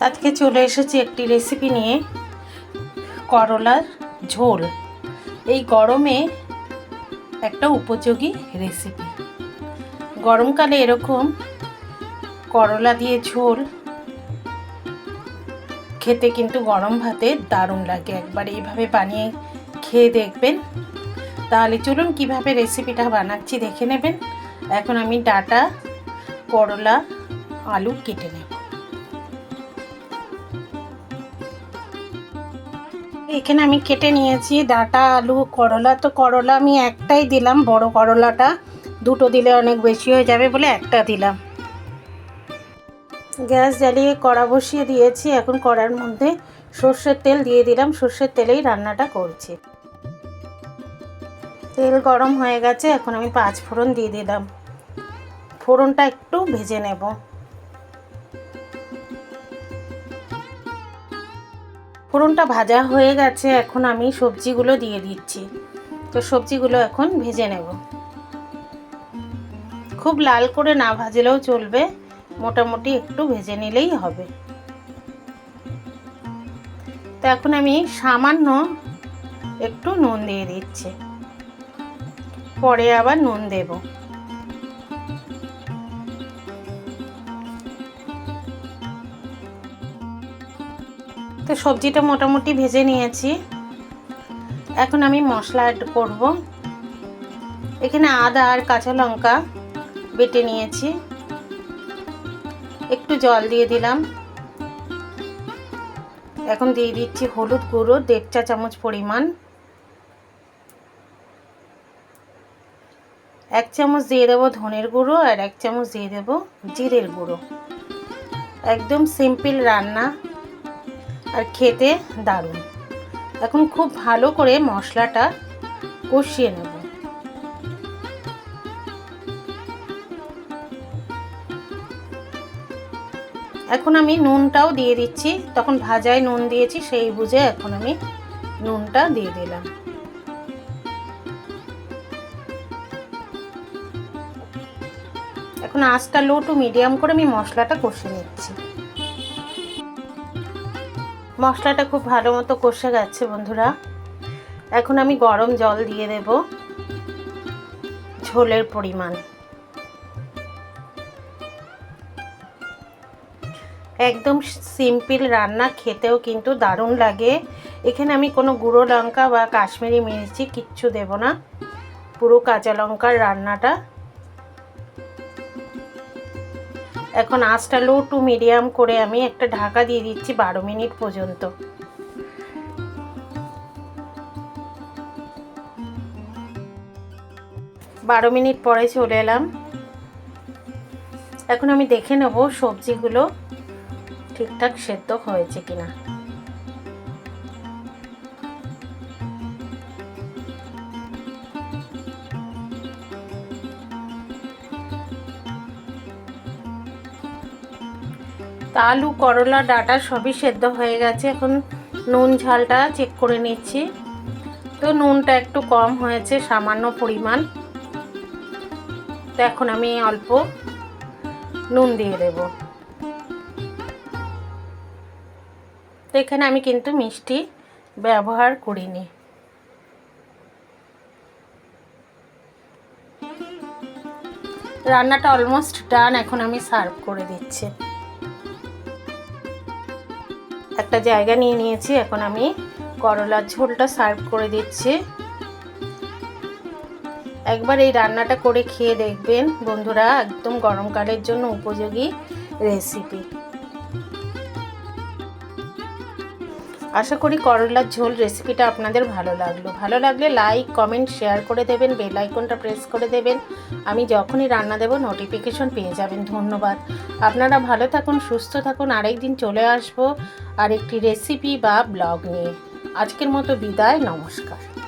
আজকে চলে এসেছি একটি রেসিপি নিয়ে। করলার ঝোল। এই গরমে একটা উপযোগী রেসিপি গরমকালে এরকম করলা দিয়ে ঝোল খেতে কিন্তু গরম ভাতে দারুণ লাগে। একবার এইভাবে বানিয়ে খেয়ে দেখবেন। তাহলে চলুন কীভাবে রেসিপিটা বানাচ্ছি দেখে নেবেন। এখন আমি ডাটা, করলা, আলু কেটে নেব। এখানে আমি কেটে নিয়েছি, ডাটা, আলু, করলা। তো করলা আমি একটাই দিলাম, বড় করলাটা। দুটো দিলে অনেক বেশি হয়ে যাবে বলে একটা দিলাম। গ্যাস জ্বালিয়ে কড়া বসিয়ে দিয়েছি, এখন কড়ার মধ্যে সর্ষের তেল দিয়ে দিলাম। সর্ষের তেলেই রান্নাটা করছি। তেল গরম হয়ে গেছে, এখন আমি পাঁচ ফোড়ন দিয়ে দিলাম। ফোড়নটা একটু ভেজে নেব। ফোড়নটা ভাজা হয়ে গেছে, এখন আমি সবজিগুলো দিয়ে দিচ্ছি। তো সবজিগুলো এখন ভেজে নেব। খুব লাল করে না ভাজলেও চলবে, মোটামুটি একটু ভেজে নিলেই হবে। তো এখন আমি সামান্য একটু নুন দিয়ে দিচ্ছি। পরে আবার নুন দেব। তো সবজিটা মোটামুটি ভেজে নিয়েছি। এখন আমি মশলা অ্যাড করব। এখানে আদা আর কাঁচা লঙ্কা বেটে নিয়েছি। একটু জল দিয়ে দিলাম। এখন দিয়ে দিচ্ছি হলুদ গুঁড়ো, দেড় চা চামচ পরিমাণ। এক চামচ দিয়ে দেবো ধনের গুঁড়ো আর এক চামচ দিয়ে দেবো জিরের গুঁড়ো। একদম সিম্পল রান্না। আর খেতে দারুণ। এখন খুব ভালো করে মশলাটা কষিয়ে নেব। এখন আমি নুনটাও দিয়ে দিচ্ছি। তখন ভাজায় নুন দিয়েছি, সেই বুঝে এখন আমি নুনটা দিয়ে দিলাম। এখন আঁচটা লো টু মিডিয়াম করে আমি মশলাটা কষে নিচ্ছি। মশলাটা খুব ভালো মতো কষে গেছে, বন্ধুরা। এখন আমি গরম জল দিয়ে দেব ঝোলের পরিমাণ। একদম সিম্পল রান্না, খেতেও কিন্তু দারুণ লাগে। এখানে আমি কোনো গুঁড়ো লঙ্কা বা কাশ্মীরি মির্চি কিচ্ছু দেব না। পুরো কাঁচা লঙ্কার রান্নাটা এখন আঁচটা লো টু মিডিয়াম করে আমি একটা ঢাকা দিয়ে দিচ্ছি বারো মিনিট পর্যন্ত। বারো মিনিট পরে চলে এলাম। এখন আমি দেখে নেব সবজিগুলো ঠিকঠাক সেদ্ধ হয়েছে কিনা। আলু, করলা, ডাটা সবই সেদ্ধ হয়ে গেছে। এখন নুন, ঝালটা চেক করে নিচ্ছি। তো নুনটা একটু কম হয়েছে, সামান্য পরিমাণ। তো এখন আমি অল্প নুন দিয়ে দেব। তো এখানে আমি কিন্তু মিষ্টি ব্যবহার করিনি। রান্নাটা অলমোস্ট ডান এখন আমি সার্ভ করে দিচ্ছি। একটা জায়গা নিয়ে নিয়েছি, এখন আমি করলার ঝোলটা সার্ভ করে দিচ্ছি। একবার এই রান্নাটা করে খেয়ে দেখবেন বন্ধুরা, একদম গরমকালের জন্য উপযোগী রেসিপি আশা করি করলার ঝোল রেসিপিটা আপনাদের ভালো লাগল। ভালো লাগলে লাইক কমেন্ট শেয়ার করে দেবেন বেল আইকনটা প্রেস করে দেবেন। আমি যখনই রান্না দেব নোটিফিকেশন পেয়ে যাবেন। ধন্যবাদ। আপনারা ভালো থাকুন, সুস্থ থাকুন। আরেক দিন চলে আসব আর একটি রেসিপি বা ব্লগ নিয়ে। আজকের মতো বিদায়, নমস্কার।